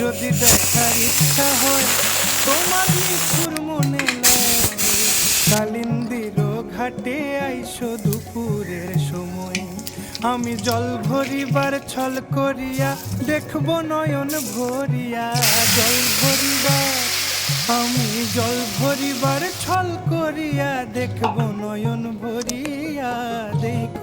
যদি দেখার ইচ্ছা হয়, তোমার নিখুর মনে কালিন্দির ঘাটে, আইসো দুপুরের সময়। আমি জল ভরিবার ছল করিয়া, দেখব নয়ন ভরিয়া। জল ভরিবার, আমি জল ভরিবার ছল করিয়া, দেখব নয়ন ভরিয়া।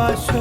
পাশো